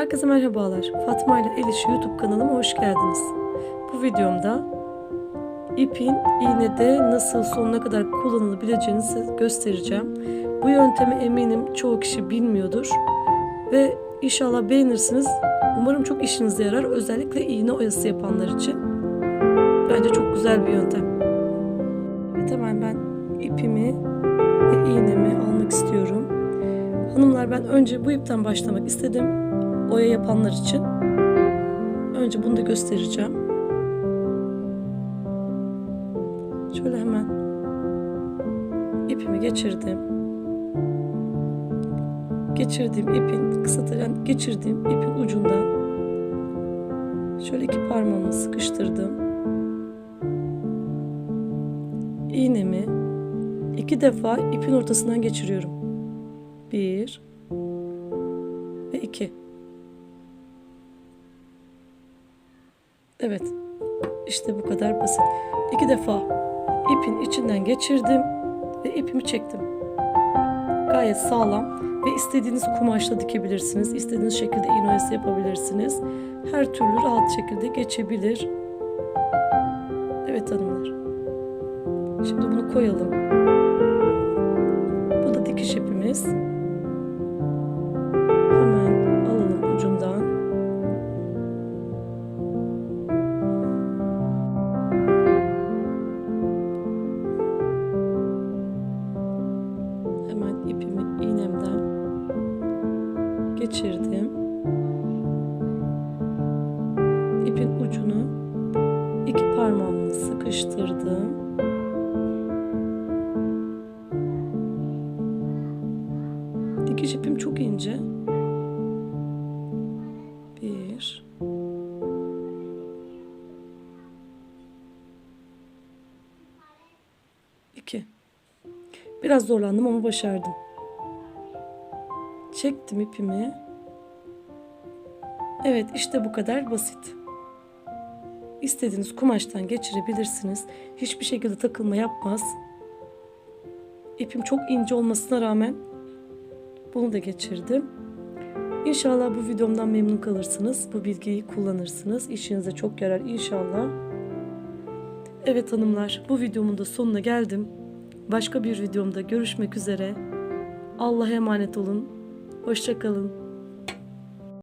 Herkese merhabalar. Fatma ile El İşi YouTube kanalıma hoş geldiniz. Bu videomda ipin iğnede nasıl sonuna kadar kullanılabileceğini size göstereceğim. Bu yöntemi eminim çoğu kişi bilmiyordur. Ve inşallah beğenirsiniz. Umarım çok işinize yarar. Özellikle iğne oyası yapanlar için. Bence çok güzel bir yöntem. Evet hemen ben ipimi ve iğnemi almak istiyorum. Hanımlar ben önce bu ipten başlamak istedim. Oya yapanlar için. Önce bunu da göstereceğim. Şöyle hemen ipimi geçirdim. Geçirdiğim ipin kısaltarak geçirdiğim ipin ucundan şöyle iki parmağımı sıkıştırdım. İğnemi iki defa ipin ortasından geçiriyorum. Bir ve iki. Evet. İşte bu kadar basit. İki defa ipin içinden geçirdim ve ipimi çektim. Gayet sağlam ve istediğiniz kumaşla dikebilirsiniz. İstediğiniz şekilde iğne oyası yapabilirsiniz. Her türlü rahat şekilde geçebilir. Evet hanımlar. Şimdi bunu koyalım. Bu da dikiş ipimiz. Geçirdim. İpin ucunu iki parmağımla sıkıştırdım. Dikiş ipim çok ince. Bir. İki. Biraz zorlandım ama başardım. Çektim ipimi. Evet işte bu kadar basit. İstediğiniz kumaştan geçirebilirsiniz. Hiçbir şekilde takılma yapmaz. İpim çok ince olmasına rağmen bunu da geçirdim. İnşallah bu videomdan memnun kalırsınız. Bu bilgiyi kullanırsınız. İşinize çok yarar inşallah. Evet hanımlar bu videomun da sonuna geldim. Başka bir videomda görüşmek üzere. Allah'a emanet olun. Hoşçakalın.